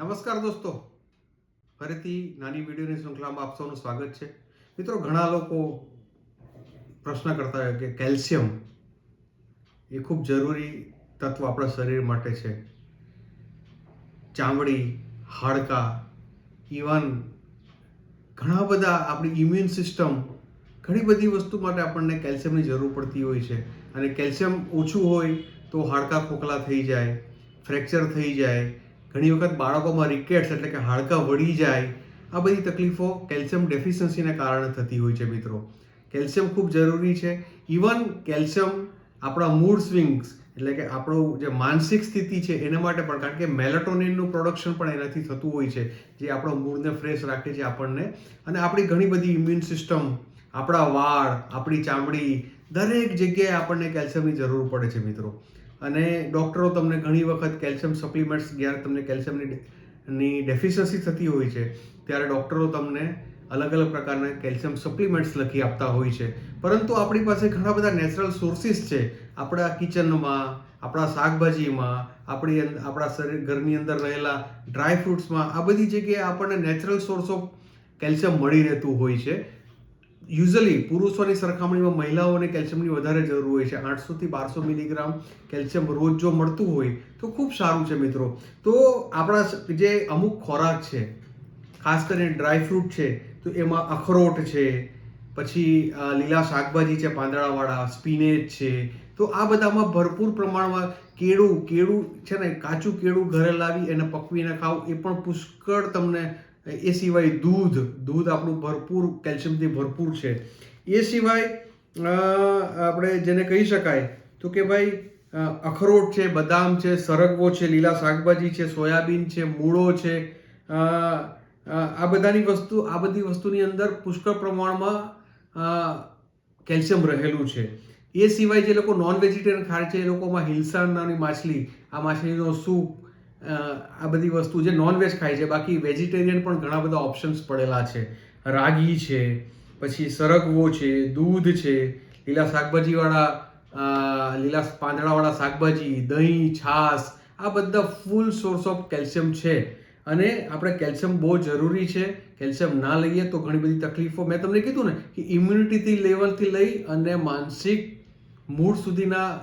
નમસ્કાર દોસ્તો. ફરીથી નાની વિડીયોની શૃંખલામાં આપ સૌનું સ્વાગત છે. મિત્રો, ઘણા લોકો પ્રશ્ન કરતા હોય કે કેલ્શિયમ એ ખૂબ જરૂરી તત્વ આપણા શરીર માટે છે. ચામડી, હાડકાં, ઇવન ઘણા બધા આપણી ઇમ્યુન સિસ્ટમ ઘણી બધી વસ્તુ માટે આપણને કેલ્શિયમની જરૂર પડતી હોય છે. અને કેલ્શિયમ ઓછું હોય તો હાડકાં ખોખલા થઈ જાય, ફ્રેક્ચર થઈ જાય ઘણી વખત બાળકોમાં રિકેટ્સ એટલે કે હાડકાં વળી જાય, આ બધી તકલીફો કેલ્શિયમ ડેફિશિયન્સીને કારણે થતી હોય છે મિત્રો. કેલ્શિયમ ખૂબ જરૂરી છે. ઇવન કેલ્શિયમ આપણા મૂડ સ્વિંગ્સ એટલે કે આપણું જે માનસિક સ્થિતિ છે એના માટે પણ, કારણ કે મેલેટોનિનનું પ્રોડક્શન પણ એનાથી થતું હોય છે, જે આપણો મૂડને ફ્રેશ રાખે છે આપણને. અને આપણી ઘણી બધી ઇમ્યુન સિસ્ટમ આપણા વાળ, આપણી ચામડી, દરેક જગ્યાએ આપણને કેલ્શિયમની જરૂર પડે છે મિત્રો. અને ડૉક્ટરો તમને ઘણી વખત કેલ્શિયમ સપ્લિમેન્ટ્સ જ્યારે તમને કેલ્શિયમની ની ડેફિશિયન્સી થતી હોય છે, ત્યારે ડૉક્ટરો તમને અલગ અલગ પ્રકારના કેલ્શિયમ સપ્લિમેન્ટ્સ લખી આપતા હોય છે. પરંતુ આપણી પાસે ઘણા બધા નેચરલ સોર્સિસ છે. આપણા કિચનમાં, આપણા શાકભાજીમાં, આપણી આપણા શરીર ઘરની અંદર રહેલા ડ્રાય ફ્રૂટ્સમાં આ બધી જગ્યાએ આપણને નેચરલ સોર્સ ઓફ કેલ્શિયમ મળી રહેતું હોય છે. યુઝલી પુરુષોની સરખામણીમાં મહિલાઓને કેલ્શિયમની વધારે જરૂર હોય છે. આઠસોથી બારસો મિલીગ્રામ કેલ્શિયમ રોજ જો મળતું હોય તો ખૂબ સારું છે મિત્રો. તો આપણા જે અમુક ખોરાક છે, ખાસ કરીને ડ્રાય ફ્રૂટ છે, તો એમાં અખરોટ છે, પછી લીલા શાકભાજી છે, પાંદડાવાળા, સ્પિનેચ છે, તો આ બધામાં ભરપૂર પ્રમાણમાં કેળું કેળું છે ને, કાચું કેળું ઘરે લાવી એને પકવીને ખાવું એ પણ પુષ્કળ તમને એ સિવાય દૂધ દૂધ આપણું ભરપૂર, કેલ્શિયમથી ભરપૂર છે. એ સિવાય આપણે જેને કહી શકાય, તો કે ભાઈ અખરોટ છે, બદામ છે, સરગવો છે, લીલા શાકભાજી છે, સોયાબીન છે, મૂળો છે આ બધાની વસ્તુ, આ બધી વસ્તુની અંદર પુષ્કળ પ્રમાણમાં કેલ્શિયમ રહેલું છે. એ સિવાય જે લોકો નોન વેજીટેરિયન ખાય છે, એ લોકોમાં હિલસાનાની માછલી, આ માછલીનો સૂપ આ બધી વસ્તુ જે નોનવેજ ખાય છે, બાકી વેજીટેરિયન પણ ઘણા બધા ઓપ્શન્સ પડેલા છે. રાગી છે, પછી સરગવો છે, દૂધ છે, લીલા શાકભાજીવાળા લીલા પાંદડાવાળા શાકભાજી, દહીં, છાશ, આ બધા ફૂલ સોર્સ ઓફ કેલ્શિયમ છે. અને આપણે કેલ્શિયમ બહુ જરૂરી છે. કેલ્શિયમ ના લઈએ તો ઘણી બધી તકલીફો, મેં તમને કીધું ને કે ઇમ્યુનિટીથી લેવલથી લઈ અને માનસિક મૂળ સુધીના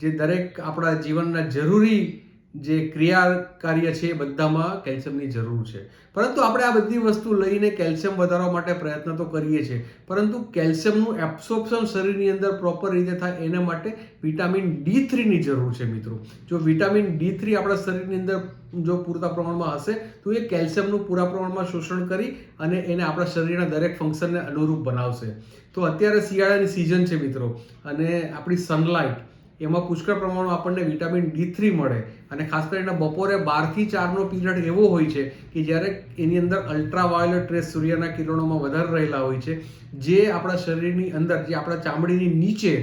જે દરેક આપણા જીવનના જરૂરી જે ક્રિયા કાર્ય છે એ બધામાં કેલ્શિયમની જરૂર છે. પરંતુ આપણે આ બધી વસ્તુ લઈને કેલ્શિયમ વધારવા માટે પ્રયત્ન તો કરીએ છીએ. પરંતુ કેલ્શિયમનું એબ્સોર્પ્શન શરીરની અંદર પ્રોપર રીતે થાય એના માટે વિટામિન ડી થ્રીની જરૂર છે મિત્રો. જો વિટામિન ડી થ્રી આપણા શરીરની અંદર જો પૂરતા પ્રમાણમાં હશે, તો એ કેલ્શિયમનું પૂરા પ્રમાણમાં શોષણ કરી અને એને આપણા શરીરના દરેક ફંક્શનને અનુરૂપ બનાવશે. તો અત્યારે શિયાળાની સિઝન છે મિત્રો. અને આપણી સનલાઇટ એમાં પુષ્કળ પ્રમાણમાં આપણને વિટામિન ડી થ્રી મળે. અને ખાસ કરીને બપોરે બારથી ચારનો પીરિયડ એવો હોય છે કે જ્યારે એની અંદર અલ્ટ્રાવાયોલેટ રેસ સૂર્યના કિરણોમાં વધારે રહેલા હોય છે, જે આપણા શરીરની અંદર, જે આપણા ચામડીની નીચે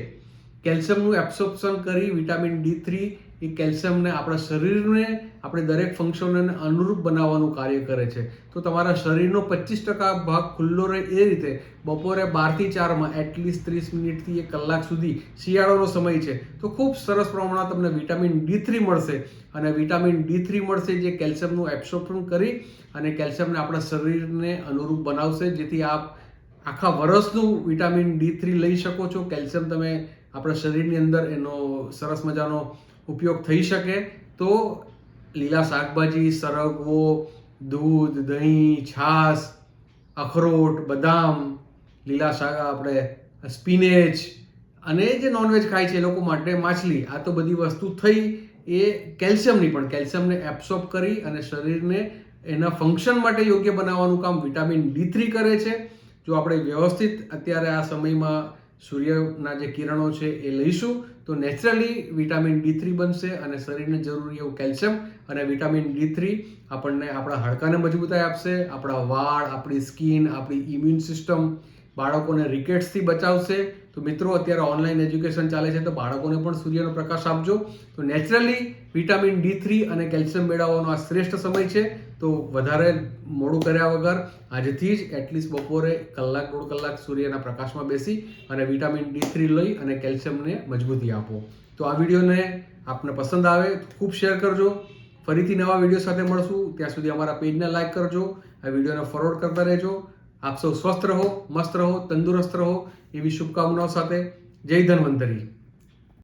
કેલ્શિયમનું એબ્સોર્પ્શન કરી વિટામિન ડી થ્રી એ કેલ્શિયમને આપણા શરીરને, આપણે દરેક ફંક્શનને અનુરૂપ બનાવવાનું કાર્ય કરે છે. તો તમારા શરીરનો પચીસ ટકા ભાગ ખુલ્લો રહે એ રીતે બપોરે બારથી ચારમાં એટલીસ્ટ ત્રીસ મિનિટથી એક કલાક સુધી શિયાળોનો સમય છે. તો ખૂબ સરસ પ્રમાણમાં તમને વિટામિન ડી થ્રી મળશે. અને વિટામિન ડી થ્રી મળશે જે કેલ્શિયમનું એબ્સોર્પ્શન કરી અને કેલ્શિયમને આપણા શરીરને અનુરૂપ બનાવશે. જેથી આપ આખા વર્ષનું વિટામિન ડી થ્રી લઈ શકો છો. કેલ્શિયમ તમે આપણા શરીરની અંદર એનો સરસ મજાનો ઉપયોગ થઈ શકે, તો લીલા શાકભાજી, સરગવો, દૂધ, દહીં, છાશ, અખરોટ, બદામ, લીલા શાક, આપણે સ્પિનેચ અને જે નોનવેજ ખાય છે એ લોકો માટે માછલી, આ તો બધી વસ્તુ થઈ એ કેલ્શિયમની પણ, કેલ્શિયમને એબ્સોર્બ કરી અને શરીરને એના ફંક્શન માટે યોગ્ય બનાવવાનું કામ વિટામિન ડી થ્રી કરે છે. જો આપણે વ્યવસ્થિત અત્યારે આ સમયમાં સૂર્યના જે કિરણો છે એ લઈશું. તો નેચરલી વિટામિન ડી થ્રી બનશે અને શરીરને જરૂરી એવું કેલ્શિયમ અને વિટામિન ડી થ્રી આપણને આપણા હાડકાને મજબૂતાઈ આપશે, આપણા વાળ, આપણી સ્કિન આપણી ઇમ્યુન સિસ્ટમ બાળકોને રિકેટ્સથી બચાવશે. તો મિત્રો, અત્યારે ઓનલાઈન એજ્યુકેશન ચાલે છે તો બાળકોને પણ સૂર્યનો પ્રકાશ આપજો. તો નેચરલી વિટામિન ડી થ્રી અને કેલ્શિયમ મેળવવાનો આ શ્રેષ્ઠ સમય છે. તો વધારે મોડું કર્યા વગર આજથી જ એટલીસ્ટ બપોરે કલાક દોઢ કલાક સૂર્યના પ્રકાશમાં બેસી અને વિટામિન ડી થ્રી લઈ અને કેલ્શિયમને મજબૂતી આપો. તો આ વિડીયોને આપને પસંદ આવે ખૂબ શેર કરજો. ફરીથી નવા વીડિયો સાથે મળશું. ત્યાં સુધી અમારા પેજને લાઈક કરજો. આ વિડીયોને ફોરવર્ડ કરતા રહેજો. આપ સૌ સ્વસ્થ રહો મસ્ત રહો તંદુરસ્ત રહો. એવી શુભકામનાઓ સાથે જય ધન્વંતરી.